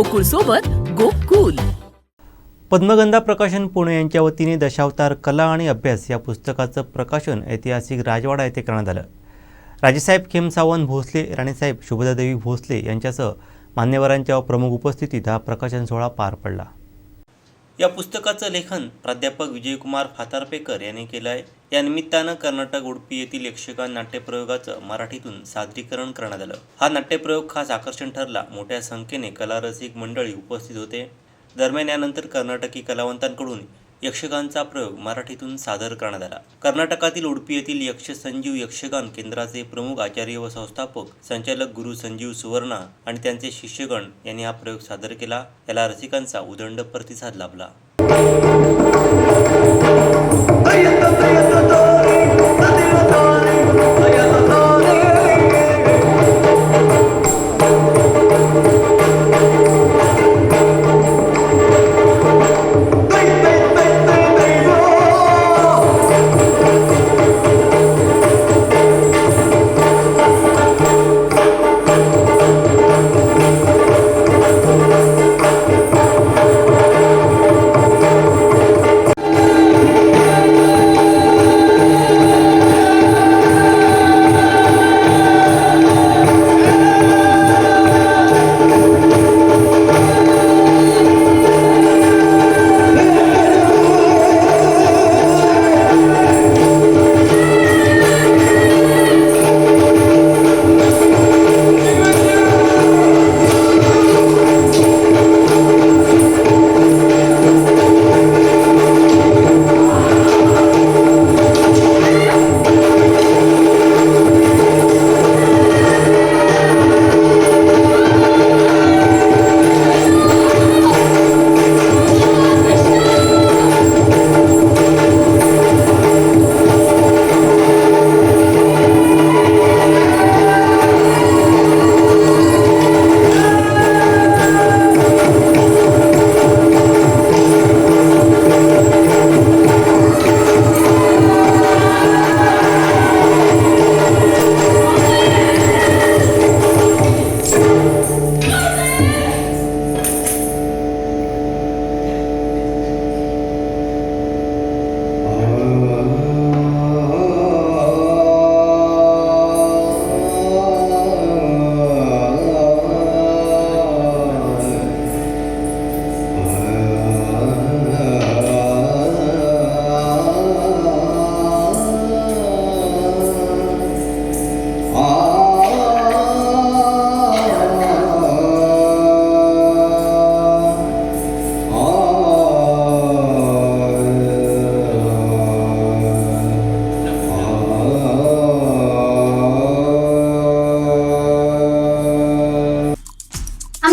गोकुळ सोबत गोकुल. पद्मगंधा प्रकाशन पुणे यांच्या वतीने दशावतार कला आणि अभ्यास या पुस्तकाचं प्रकाशन ऐतिहासिक राजवाडा येथे करण्यात आलं. राजेसाहेब खेमसावंत भोसले राणीसाहेब शुभदादेवी भोसले यांच्यासह मान्यवरांच्या प्रमुख उपस्थितीत हा प्रकाशन सोहळा पार पडला. या पुस्तकाचं लेखन प्राध्यापक विजयकुमार फातारपेकर यांनी केलं आहे. या निमित्तानं कर्नाटक उडपी येथील यक्षगान नाट्यप्रयोगाचं मराठीतून सादरीकरण करण्यात आलं. हा नाट्यप्रयोग खास आकर्षण ठरला. मोठ्या संख्येने कलारसिक मंडळी उपस्थित होते. दरम्यान यानंतर कर्नाटकी कलावंतांकडून यक्षगानचा प्रयोग मराठीतून सादर करण्यात आला. कर्नाटकातील उडपी येथील यक्ष संजीव यक्षगान केंद्राचे प्रमुख आचार्य व संस्थापक संचालक गुरु संजीव सुवर्णा आणि त्यांचे शिष्यगण यांनी हा प्रयोग सादर केला. याला रसिकांचा उदंड प्रतिसाद लाभला.